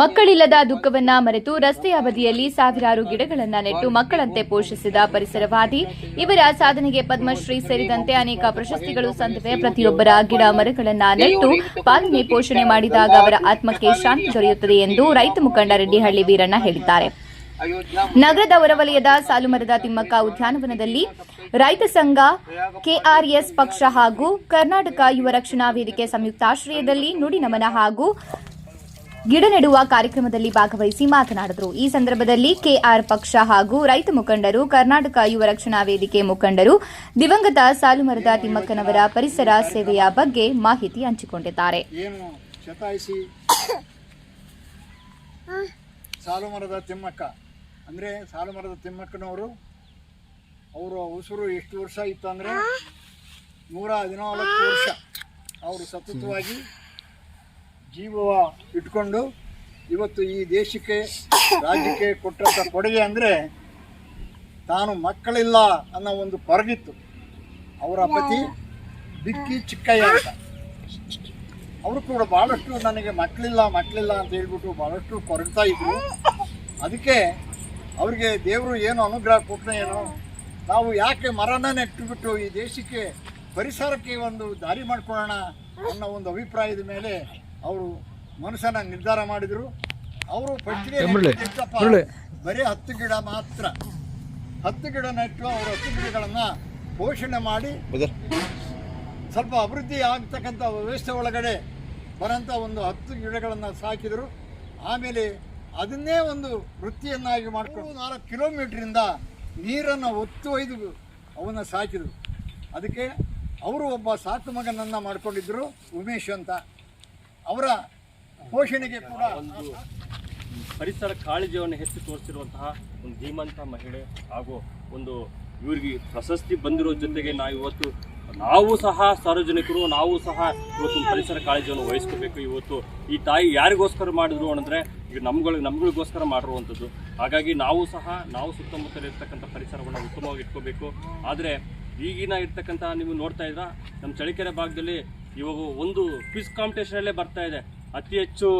ಮಕ್ಕಳಿಲ್ಲದ ದುಃಖವನ್ನ ಮರೆತು ರಸ್ತೆಯ ಬದಿಯಲ್ಲಿ ಸಾವಿರಾರು ಗಿಡಗಳನ್ನ ನೆಟ್ಟು ಮಕ್ಕಳಂತೆ ಪೋಷಿಸಿದ ಪರಿಸರವಾದಿ, ಇವರ ಸಾಧನೆಗೆ ಪದ್ಮಶ್ರೀ ಸೇರಿದಂತೆ ಅನೇಕ ಪ್ರಶಸ್ತಿಗಳು ಸಂದಿವೆ. ಪ್ರತಿಯೊಬ್ಬರ ಗಿಡ ಮರಗಳನ್ನ ನೆಟ್ಟು ಪಾಲನೆ ಪೋಷಣೆ ಮಾಡಿದಾಗ ಅವರ ಆತ್ಮಕ್ಕೆ ಶಾಂತಿ ದೊರೆಯುತ್ತದೆ ಎಂದು ರೈತ ಮುಖಂಡ ರೆಡ್ಡಿಹಳ್ಳಿ ವೀರಣ್ಣ ಹೇಳಿದ್ದಾರೆ. ನಗರದ ಹೊರವಲಯದ ಸಾಲುಮರದ ತಿಮ್ಮಕ್ಕ ಉದ್ಯಾನವನದಲ್ಲಿ ರೈತ ಸಂಘ, ಕೆಆರ್ಎಸ್ ಪಕ್ಷ ಹಾಗೂ ಕರ್ನಾಟಕ ಯುವ ರಕ್ಷಣಾ ವೇದಿಕೆ ಸಂಯುಕ್ತಾಶ್ರಯದಲ್ಲಿ ನುಡಿ ನಮನ ಹಾಗೂ ಗಿಡ ನೆಡುವ ಕಾರ್ಯಕ್ರಮದಲ್ಲಿ ಭಾಗವಹಿಸಿ ಮಾತನಾಡಿದರು. ಈ ಸಂದರ್ಭದಲ್ಲಿ ಕೆಆರ್ ಪಕ್ಷ ಹಾಗೂ ರೈತ ಮುಖಂಡರು, ಕರ್ನಾಟಕ ಯುವ ರಕ್ಷಣಾ ವೇದಿಕೆ ಮುಖಂಡರು, ದಿವಂಗತ ಸಾಲುಮರದ ತಿಮ್ಮಕ್ಕನವರ ಪರಿಸರ ಸೇವೆಯ ಬಗ್ಗೆ ಮಾಹಿತಿ ಹಂಚಿಕೊಂಡಿದ್ದಾರೆ. ಸಾಲುಮರದ ತಿಮ್ಮಕ್ಕ. ಅಂದರೆ ಸಾಲುಮರದ ತಿಮ್ಮಕ್ಕನವರು, ಅವರು ಉಸಿರು ಎಷ್ಟು ವರ್ಷ ಇತ್ತು ಅಂದ್ರೆ? ನೂರ ಹದಿನಾಲ್ಕು ವರ್ಷ. ಅವರು ಸತತವಾಗಿ ಜೀವ ಇಟ್ಕೊಂಡು ಇವತ್ತು ಈ ದೇಶಕ್ಕೆ, ರಾಜ್ಯಕ್ಕೆ ಕೊಟ್ಟಂಥ ಕೊಡುಗೆ ಅಂದರೆ ತಾನು ಮಕ್ಕಳಿಲ್ಲ ಅನ್ನೋ ಒಂದು ಪರಗಿತ್ತು. ಅವರ ಪತಿ ಬಿಕ್ಕಿ ಚಿಕ್ಕಯ್ಯ ಅಂತ. ಅವರು ಕೂಡ ಭಾಳಷ್ಟು ನನಗೆ ಮಕ್ಕಳಿಲ್ಲ ಮಕ್ಕಳಿಲ್ಲ ಅಂತ ಹೇಳ್ಬಿಟ್ಟು ಭಾಳಷ್ಟು ಕೊರಗ್ತಾ ಇದ್ರು. ಅದಕ್ಕೆ ಅವರಿಗೆ ದೇವರು ಏನು ಅನುಗ್ರಹ ಕೊಟ್ಟನ ಏನೋ? ನಾವು ಯಾಕೆ ಮರನ ನೆಟ್ಟುಬಿಟ್ಟು ಈ ದೇಶಕ್ಕೆ ಪರಿಸರಕ್ಕೆ ಒಂದು ದಾರಿ ಮಾಡ್ಕೊಳ್ಳೋಣ ಅನ್ನೋ ಒಂದು ಅಭಿಪ್ರಾಯದ ಮೇಲೆ ಅವರು ಮನುಷ್ಯನ ನಿರ್ಧಾರ ಮಾಡಿದರು. ಅವರು ಫಸ್ಟ್ಗೆ ಬರೀ ಹತ್ತು ಗಿಡ ಮಾತ್ರ. ಹತ್ತು ಗಿಡ ನೆಟ್ಟು ಅವರು ಹತ್ತು ಗಿಡಗಳನ್ನು ಪೋಷಣೆ ಮಾಡಿ ಸ್ವಲ್ಪ ಅಭಿವೃದ್ಧಿ ಆಗ್ತಕ್ಕಂಥ ವ್ಯವಸ್ಥೆ ಒಳಗಡೆ ಬರೋಂಥ ಒಂದು ಹತ್ತು ಗಿಡಗಳನ್ನು ಸಾಕಿದರು. ಆಮೇಲೆ ಅದನ್ನೇ ಒಂದು ವೃತ್ತಿಯನ್ನಾಗಿ ಮಾಡಿಕೊಂಡು ನಾಲ್ಕು ಕಿಲೋಮೀಟ್ರಿಂದ ನೀರನ್ನು ಒತ್ತು ಒಯ್ದು ಅವನ್ನ ಸಾಕಿದರು. ಅದಕ್ಕೆ ಅವರು ಒಬ್ಬ ಸಾಕು ಮಗನನ್ನು ಮಾಡಿಕೊಂಡಿದ್ದರು ಉಮೇಶ್ ಅಂತ. ಅವರ ಪೋಷಣೆಗೆ ಕೂಡ ಒಂದು ಪರಿಸರ ಕಾಳಜಿಯನ್ನು ಹೆಚ್ಚು ತೋರಿಸಿರುವಂತಹ ಒಂದು ಧೀಮಂತ ಮಹಿಳೆ ಹಾಗೂ ಒಂದು ಇವರಿಗೆ ಪ್ರಶಸ್ತಿ ಬಂದಿರೋ ಜೊತೆಗೆ ನಾವು ಇವತ್ತು ನಾವು ಸಹ ಸಾರ್ವಜನಿಕರು, ನಾವು ಸಹ ಇವತ್ತು ಪರಿಸರ ಕಾಳಜಿಯನ್ನು ವಹಿಸ್ಕೋಬೇಕು. ಇವತ್ತು ಈ ತಾಯಿ ಯಾರಿಗೋಸ್ಕರ ಮಾಡಿದ್ರು ಅಂದರೆ ಈಗ ನಮ್ಗಳಿಗೆ ನಮ್ಗಳಿಗೋಸ್ಕರ ಮಾಡಿರುವಂಥದ್ದು. ಹಾಗಾಗಿ ನಾವು ಸಹ, ನಾವು ಸುತ್ತಮುತ್ತಲಿರ್ತಕ್ಕಂಥ ಪರಿಸರವನ್ನು ಉತ್ತಮವಾಗಿ ಇಟ್ಕೋಬೇಕು. ಆದರೆ ಈಗಿನ ಇರ್ತಕ್ಕಂಥ ನೀವು ನೋಡ್ತಾ ಇದ್ರ ನಮ್ಮ ಚಳಿಕೆರೆ ಭಾಗದಲ್ಲಿ ಇವಾಗ ಒಂದು ಕ್ವಿಸ್ ಕಾಂಪಿಟೇಷನಲ್ಲೇ ಬರ್ತಾ ಇದೆ. ಅತಿ ಹೆಚ್ಚು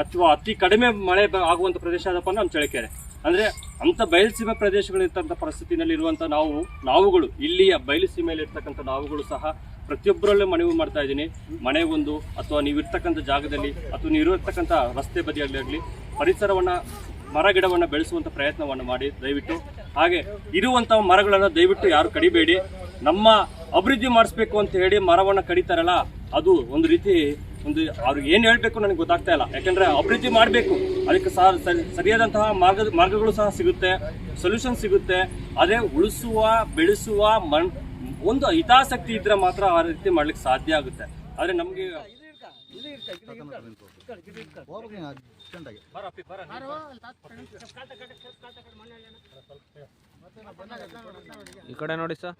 ಅಥವಾ ಅತಿ ಕಡಿಮೆ ಮಳೆ ಆಗುವಂತ ಆಗುವಂಥ ಪ್ರದೇಶ ಅದಪ್ಪ ನಮ್ಮ ಚಳಿಕೆರೆ ಅಂದ್ರೆ ಅಂತ ಬಯಲುಸೀಮೆ ಪ್ರದೇಶಗಳಿರ್ತಕ್ಕಂಥ ಪರಿಸ್ಥಿತಿನಲ್ಲಿ ಇರುವಂಥ ನಾವು, ನಾವುಗಳು, ಇಲ್ಲಿಯ ಬಯಲುಸೀಮೆಯಲ್ಲಿ ಇರ್ತಕ್ಕಂಥ ನಾವುಗಳು ಸಹ ಪ್ರತಿಯೊಬ್ಬರಲ್ಲೂ ಮನವಿ ಮಾಡ್ತಾ ಇದ್ದೀನಿ. ಮನೆಗೊಂದು ಅಥವಾ ನೀವು ಇರ್ತಕ್ಕಂಥ ಜಾಗದಲ್ಲಿ ಅಥವಾ ಇರತಕ್ಕಂಥ ರಸ್ತೆ ಬದಿಯಾಗಲಿ ಪರಿಸರವನ್ನ, ಮರ ಗಿಡವನ್ನು ಬೆಳೆಸುವಂಥ ಪ್ರಯತ್ನವನ್ನು ಮಾಡಿ, ದಯವಿಟ್ಟು. ಹಾಗೆ ಇರುವಂಥ ಮರಗಳನ್ನು ದಯವಿಟ್ಟು ಯಾರು ಕಡಿಬೇಡಿ. ನಮ್ಮ ಅಭಿವೃದ್ಧಿ ಮಾಡಿಸ್ಬೇಕು ಅಂತ ಹೇಳಿ ಮರವನ್ನು ಕಡಿತಾರಲ್ಲ ಅದು ಒಂದು ರೀತಿ ಒಂದು ಅವ್ರಿಗೆ ಏನು ಹೇಳಬೇಕು ನನಗೆ ಗೊತ್ತಾಗ್ತಾ ಇಲ್ಲ. ಯಾಕಂದ್ರೆ ಅಭಿವೃದ್ಧಿ ಮಾಡಬೇಕು. ಅದಕ್ಕೆ ಸಹ ಸರಿ- ಸರಿಯಾದಂತಹ ಮಾರ್ಗ, ಮಾರ್ಗಗಳು ಸಹ ಸಿಗುತ್ತೆ ಸೊಲ್ಯೂಷನ್ ಸಿಗುತ್ತೆ. ಅದೇ ಉಳಿಸುವ, ಬೆಳೆಸುವ ಮಣ್ ಒಂದು ಹಿತಾಸಕ್ತಿ ಇದ್ದರೆ ಮಾತ್ರ ಆ ರೀತಿ ಮಾಡ್ಲಿಕ್ಕೆ ಸಾಧ್ಯ ಆಗುತ್ತೆ. ಆದರೆ ನಮಗೆ ಈ ಕಡೆ ನೋಡಿ ಸರ್.